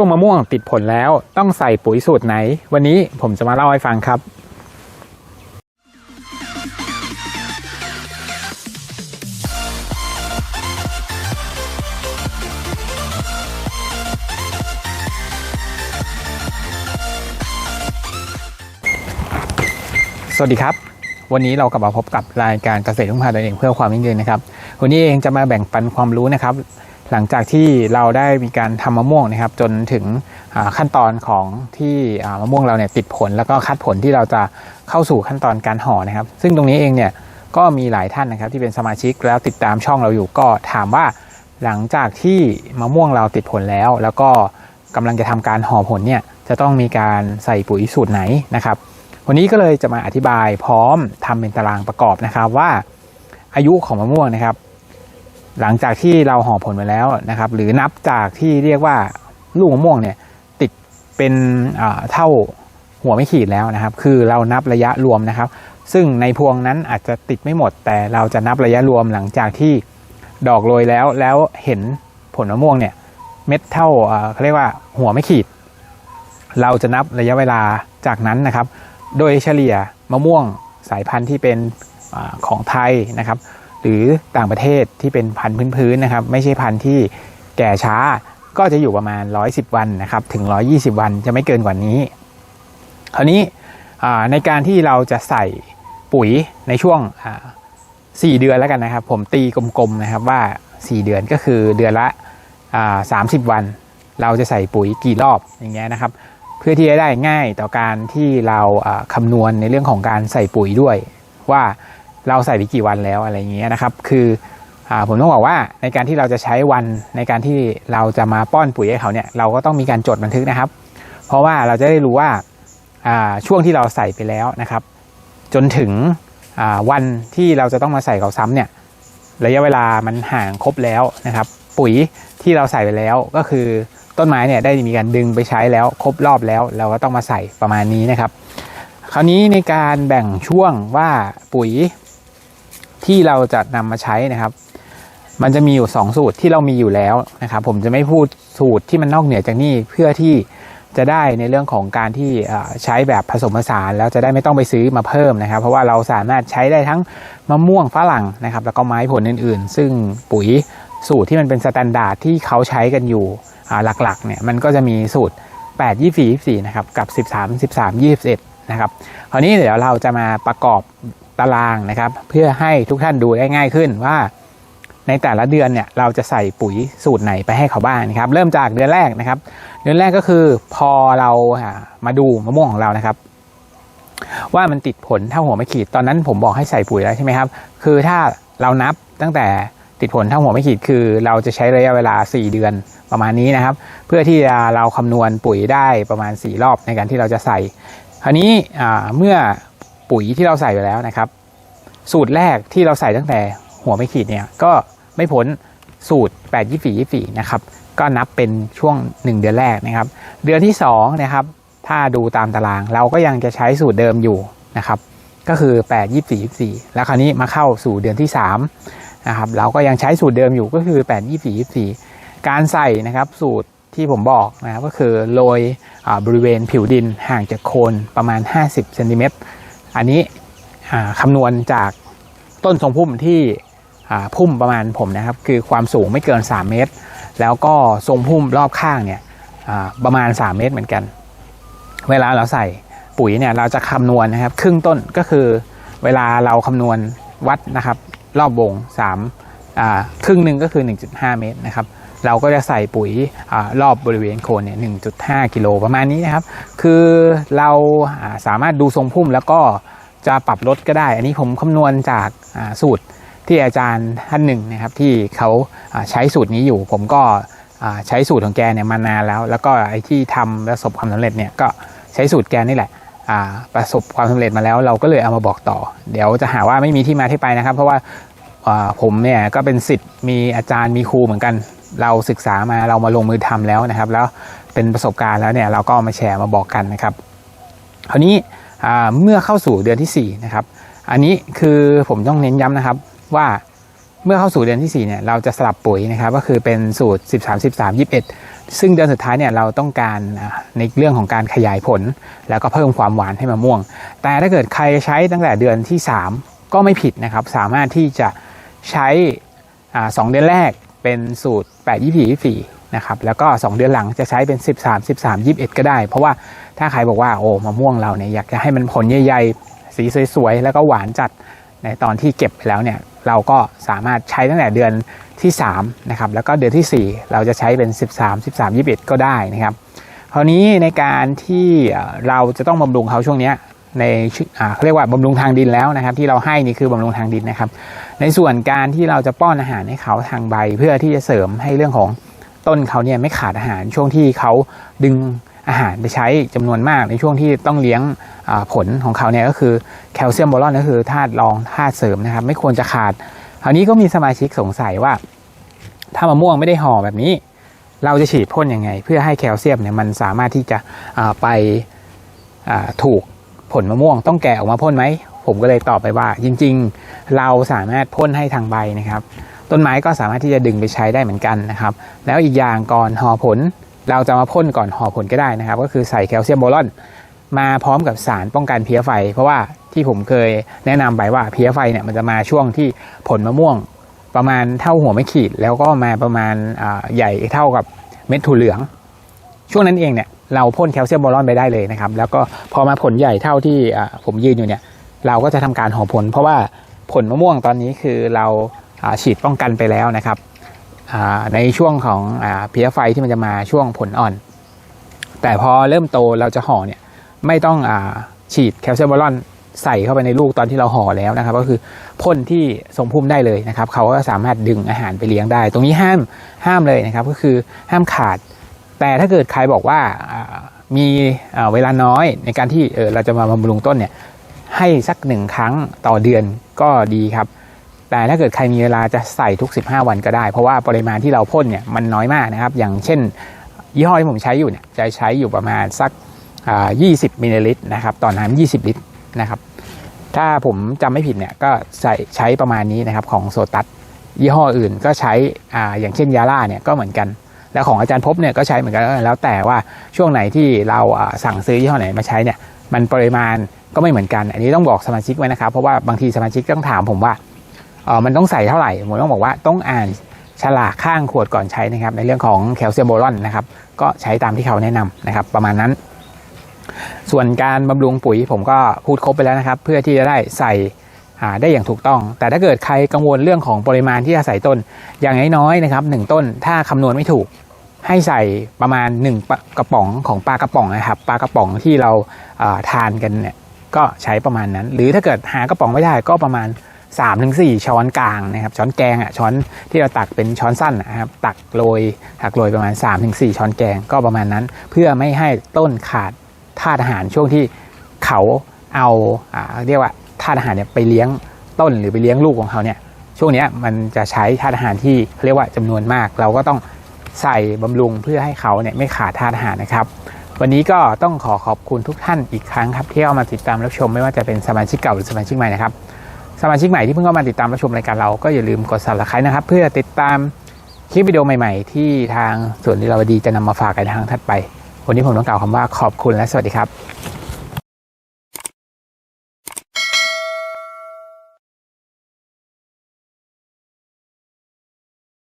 ช่วงมะม่วงติดผลแล้วต้องใส่ปุ๋ยสูตรไหน วันนี้ผมจะมาเล่าให้ฟังครับ สวัสดีครับ วันนี้เรากลับมาพบกับรายการเกษตรทุ่งพาตัวเองเพื่อความยั่งยืนนะครับ วันนี้เองจะมาแบ่งปันความรู้นะครับ หลังจากที่เราได้มีการทำมะม่วงนะครับ จนถึงขั้นตอนของที่มะม่วงเราเนี่ยติดผล แล้วก็คัดผลที่เราจะเข้าสู่ขั้นตอนการห่อนะครับ ซึ่งตรงนี้เองเนี่ยก็มีหลายท่านนะครับ ที่เป็นสมาชิกแล้วติดตามช่องเราอยู่ก็ถามว่าหลังจากที่มะม่วงเราติดผลแล้ว แล้วก็กำลังจะทำการห่อผลเนี่ยจะต้องมีการใส่ปุ๋ยสูตรไหนนะครับ วันนี้ก็เลยจะมาอธิบายพร้อมทำเป็นตารางประกอบนะครับว่าอายุของมะม่วงนะครับ หลังจากที่เราห่อผลไปแล้วนะครับ หรือนับจากที่เรียกว่าลูกมะม่วงเนี่ยติดเป็นเท่าหัวไม่ขีดแล้วนะครับ คือเรานับระยะรวมนะครับ ซึ่งในพวงนั้นอาจจะติดไม่หมด แต่เราจะนับระยะรวมหลังจากที่ดอกโรยแล้วแล้วเห็นผลมะม่วงเนี่ยเม็ดเท่าเขาเรียกว่าหัวไม่ขีด เราจะนับระยะเวลาจากนั้นนะครับ โดยเฉลี่ยมะม่วงสายพันธุ์ที่เป็นอของไทยนะครับ หรือต่างประเทศที่เป็นพันธุ์พื้นๆนะครับ ไม่ใช่พันธุ์ที่แก่ช้าก็จะอยู่ประมาณ 110 วันนะครับถึง 120 วันจะไม่เกินกว่านี้ คราวนี้ในการที่เราจะใส่ปุ๋ยในช่วงอ่า4เดือนแล้วกันนะครับ ผมตีกลมๆนะครับว่า 4 เดือนก็คือเดือนละ 30 วัน เราจะใส่ปุ๋ยกี่รอบอย่างเงี้ยนะครับ เพื่อที่จะได้ง่ายต่อการที่เราคำนวณในเรื่องของการใส่ปุ๋ยด้วย ว่า เราใส่ไปกี่วันแล้วอะไรอย่างเงี้ยนะครับ คืออผมต้องบอกว่าในการที่เราจะใช้วันในการที่เราจะมาป้อนปุ๋ยให้เขาเนี่ยเราก็ต้องมีการจดบันทึกนะครับ เพราะว่าเราจะได้รู้ว่าช่วงที่เราใส่ไปแล้วนะครับ จนถึงวันที่เราจะต้องมาใส่เขาซ้ำเนี่ยระยะเวลามันห่างครบแล้วนะครับ ปุ๋ยที่เราใส่ไปแล้วก็คือต้นไม้เนี่ยได้มีการดึงไปใช้แล้วครบรอบแล้ว เราก็ต้องมาใส่ประมาณนี้นะครับ คราวนี้ในการแบ่งช่วงว่าปุ๋ย ที่เราจะนำมาใช้นะครับ มันจะมีอยู่ 2 สูตรที่เรามีอยู่แล้วนะครับ ผมจะไม่พูดสูตรที่มันนอกเหนือจากนี้เพื่อที่จะได้ในเรื่องของการที่ใช้แบบผสมผสานแล้วจะได้ไม่ต้องไปซื้อมาเพิ่มนะครับ เพราะว่าเราสามารถใช้ได้ทั้งมะม่วงฝรั่งนะครับ แล้วก็ไม้ผลอื่น ๆ ซึ่งปุ๋ยสูตรที่มันเป็นสแตนดาร์ดที่เขาใช้กันอยู่หลักๆเนี่ยมันก็จะมีสูตร 8 24 24นะครับกับ 13 13 21นะครับคราวนี้เดี๋ยวเราจะมาประกอบ ตารางนะครับ เพื่อให้ทุกท่านดูได้ง่ายขึ้นว่า ในแต่ละเดือนเนี่ยเราจะใส่ปุ๋ยสูตรไหนไปให้เขาบ้างนะครับ เริ่มจากเดือนแรกนะครับ เดือนแรกก็คือพอเรามาดูมะม่วงของเรานะครับ ว่ามันติดผลเท่าหัวไม่ขีดตอนนั้นผมบอกให้ใส่ปุ๋ยแล้วใช่ไหมครับ คือถ้าเรานับตั้งแต่ติดผลเท่าหัวไม่ขีดคือ เราจะใช้ระยะเวลา 4 เดือนประมาณนี้นะครับ เพื่อที่จะเราคำนวณปุ๋ยได้ประมาณ 4 รอบในการที่เราจะใส่คราวนี้เมื่อ ปุ๋ยที่เราใส่ไปแล้วนะครับ สูตรแรกที่เราใส่ตั้งแต่หัวไม่ขีดเนี่ยก็ไม่พ้นสูตร 8 24 24นะครับก็นับเป็นช่วง 1 เดือนแรกนะครับ เดือนที่2นะครับถ้าดูตามตารางเราก็ยังจะใช้สูตรเดิมอยู่นะครับ ก็คือ 8 24 24 แล้วคราวนี้มาเข้าสู่เดือนที่3นะครับเราก็ยังใช้สูตรเดิมอยู่ก็คือ 8 24 24 การใส่นะครับสูตรที่ผมบอกนะครับก็คือโรยบริเวณผิวดินห่างจากโคนประมาณ 50เซนติเมตร อันนี้คำนวณจากต้นทรงพุ่มที่พุ่มประมาณผมนะครับ คือความสูงไม่เกิน 3 เมตร แล้วก็ทรงพุ่มรอบข้างเนี่ยประมาณ 3 เมตรเหมือนกัน เวลาเราใส่ปุ๋ยเนี่ยเราจะคำนวณนะครับ ครึ่งต้นก็คือเวลาเราคำนวณวัดนะครับ รอบวง3า ครึ่งหนึ่งก็คือ 1.5 เมตรนะครับเราก็จะใส่ปุ๋ยอรอบบริเวณโคนเนี่ย 1.5 กิโลประมาณนี้นะครับ คือเราาสามารถดูทรงพุ่มแล้วก็จะปรับลดก็ได้ อันนี้ผมคำนวณจากาสูตรที่อาจารย์ท่านหนึ่งนะครับ ที่เขาาใช้สูตรนี้อยู่ ผมก็ใช้สูตรของแกเนี่ยมานานแล้ว แล้วก็ไอ้ที่ทำประสบความสำเร็จเนี่ยก็ใช้สูตรแกนี่แหละประสบความสำเร็จมาแล้วเราก็เลยเอามาบอกต่อ เดี๋ยวจะหาว่าไม่มีที่มาที่ไปนะครับ เพราะว่า ผมเนี่ยก็เป็นสิทธิ์มีอาจารย์มีครูเหมือนกัน เราศึกษามาเรามาลงมือทำแล้วนะครับ แล้วเป็นประสบการณ์แล้วเนี่ยเราก็มาแชร์มาบอกกันนะครับคราวนี้เมื่อเข้าสู่เดือนที่4นะครับอันนี้คือผมต้องเน้นย้ำนะครับว่าเมื่อเข้าสู่เดือนที่4เนี่ยเราจะสลับปุ๋ยนะครับก็คือเป็นสูตร 13 13 21 ซึ่งเดือนสุดท้ายเนี่ยเราต้องการในเรื่องของการขยายผล แล้วก็เพิ่มความหวานให้มะม่วง แต่ถ้าเกิดใครใช้ตั้งแต่เดือนที่ 3 ก็ไม่ผิดนะครับ สามารถที่จะ ใช้สองเดือนแรกเป็นสูตร 8 2 4 4นะครับแล้วก็ 2 เดือนหลังจะใช้เป็น 13 13 21 ก็ได้ เพราะว่าถ้าใครบอกว่าโอ้มะม่วงเราเนี่ยอยากจะให้มันผลใหญ่ๆ สีสวยๆ แล้วก็หวานจัดในตอนที่เก็บไปแล้วเนี่ยเราก็สามารถใช้ตั้งแต่เดือนที่3นะครับแล้วก็เดือนทีสี่4 เราจะใช้เป็น 13 13 21 ก็ได้นะครับคราวนี้ในการที่เอ่อเราจะต้องบำรุงเขาช่วงเนี้ย ในเรียกว่าบำรุงทางดินแล้วนะครับ ที่เราให้นี่คือบำรุงทางดินนะครับ ในส่วนการที่เราจะป้อนอาหารให้เขาทางใบ เพื่อที่จะเสริมให้เรื่องของต้นเขาเนี่ยไม่ขาดอาหารช่วงที่เขาดึงอาหารไปใช้จำนวนมากในช่วงที่ต้องเลี้ยงผลของเขาเนี่ยก็คือแคลเซียมโบรอนก็คือธาตุรองธาตุเสริมนะครับ ไม่ควรจะขาดคราวนี้ก็มีสมาชิกสงสัยว่า ถ้ามะม่วงไม่ได้ห่อแบบนี้ เราจะฉีดพ่นยังไง เพื่อให้แคลเซียมเนี่ยมันสามารถที่จะไปถูก ผลมะม่วงต้องแกะออกมาพ่นไหม ผมก็เลยตอบไปว่า จริง ๆ เราสามารถพ่นให้ทางใบนะครับ ต้นไม้ก็สามารถที่จะดึงไปใช้ได้เหมือนกันนะครับ แล้วอีกอย่างก่อนห่อผล เราจะมาพ่นก่อนห่อผลก็ได้นะครับ ก็คือใส่แคลเซียมโบรอนมาพร้อมกับสารป้องกันเพี้ยไฟ เพราะว่าที่ผมเคยแนะนำไปว่าเพี้ยไฟเนี่ยมันจะมาช่วงที่ผลมะม่วงประมาณเท่าหัวไม่ขีด แล้วก็มาประมาณใหญ่เท่ากับเม็ดถั่วเหลือง ช่วงนั้นเองเนี่ย เราพ่นแคลเซียมโบรอนไปได้เลยนะครับ แล้วก็พอมาผลใหญ่เท่าที่ผมยืนอยู่เนี่ยเราก็จะทำการห่อผล เพราะว่าผลมะม่วงตอนนี้คือเราฉีดป้องกันไปแล้วนะครับในช่วงของอเพี้ยไฟที่มันจะมาช่วงผลอ่อน แต่พอเริ่มโตเราจะห่อเนี่ยไม่ต้องอฉีดแคลเซียมโบรอนใส่เข้าไปในลูกตอนที่เราห่อแล้วนะครับ ก็คือพ่นที่ทรงพุ่มได้เลยนะครับ เขาก็สามารถดึงอาหารไปเลี้ยงได้ ตรงนี้ห้ามห้ามเลยนะครับ ก็คือห้ามขาด แต่ถ้าเกิดใครบอกว่ามีเวลาน้อยในการที่เราจะมาบำรุงต้นเนี่ยให้สักหนึ่งครั้งต่อเดือนก็ดีครับ แต่ถ้าเกิดใครมีเวลาจะใส่ทุก 15 วันก็ได้ เพราะว่าปริมาณที่เราพ่นเนี่ยมันน้อยมากนะครับ อย่างเช่น ยี่ห้อที่ผมใช้อยู่เนี่ยจะใช้อยู่ประมาณสักอ่า20มิลลิลิตรนะครับต่อน้ำ20 ลิตรนะครับ ถ้าผมจำไม่ผิดเนี่ยก็ใส่ใช้ประมาณนี้นะครับของโซตัสยี่ห้ออื่นก็ใช้ออย่างเช่นยาล่าเนี่ยก็เหมือนกัน แล้วของอาจารย์พบเนี่ยก็ใช้เหมือนกันแล้วแต่ว่าช่วงไหนที่เราสั่งซื้อยี่ห้อไหนมาใช้เนี่ยมันปริมาณก็ไม่เหมือนกัน อันนี้ต้องบอกสมาชิกไว้นะครับเพราะว่าบางทีสมาชิกต้องถามผมว่าเออมันต้องใส่เท่าไหร่ผมต้องบอกว่าต้องอ่านฉลากข้างขวดก่อนใช้นะครับ ในเรื่องของแคลเซียมโบรอนนะครับก็ใช้ตามที่เขาแนะนำนะครับ ประมาณนั้น ส่วนการบำรุงปุ๋ยผมก็พูดครบไปแล้วนะครับ เพื่อที่จะได้ใส่ ได้อย่างถูกต้อง แต่ถ้าเกิดใครกังวลเรื่องของปริมาณที่จะใส่ต้น อย่างน้อยๆนะครับหนึ่งต้นถ้าคำนวณไม่ถูกให้ใส่ประมาณ 1 กระป๋องของปลากระป๋องนะครับปลากระป๋องที่เราอ่าทานกันเนี่ยก็ใช้ประมาณนั้น หรือถ้าเกิดหากระป๋องไม่ได้ก็ประมาณ 3-4 ช้อนกลางนะครับช้อนแกงอะช้อนที่เราตักเป็นช้อนสั้นนะครับตักโรยตักโรยประมาณ 3-4 ช้อนแกงก็ประมาณนั้น เพื่อไม่ให้ต้นขาดธาตุอาหารช่วงที่เขาเอาอ่าเรียกว่า ธาตุอาหารเนี่ยไปเลี้ยงต้นหรือไปเลี้ยงลูกของเขาเนี่ยช่วงนี้มันจะใช้ธาตุอาหารที่เรียกว่าจำนวนมาก เราก็ต้องใส่บำรุงเพื่อให้เขาเนี่ยไม่ขาดธาตุอาหารนะครับ วันนี้ก็ต้องขอขอบคุณทุกท่านอีกครั้งครับที่เข้ามาติดตามรับชมไม่ว่าจะเป็นสมาชิกเก่าหรือสมาชิกใหม่นะครับสมาชิกใหม่ที่เพิ่งเข้ามาติดตามรับชมรายการเราก็อย่าลืมกด subscribe นะครับ เพื่อติดตามคลิปวิดีโอใหม่ๆ ที่ทางส่วนลีลาวดีจะนำมาฝากกันทางถัดไป วันนี้ผมต้องกล่าวคำว่าขอบคุณและสวัสดีครับ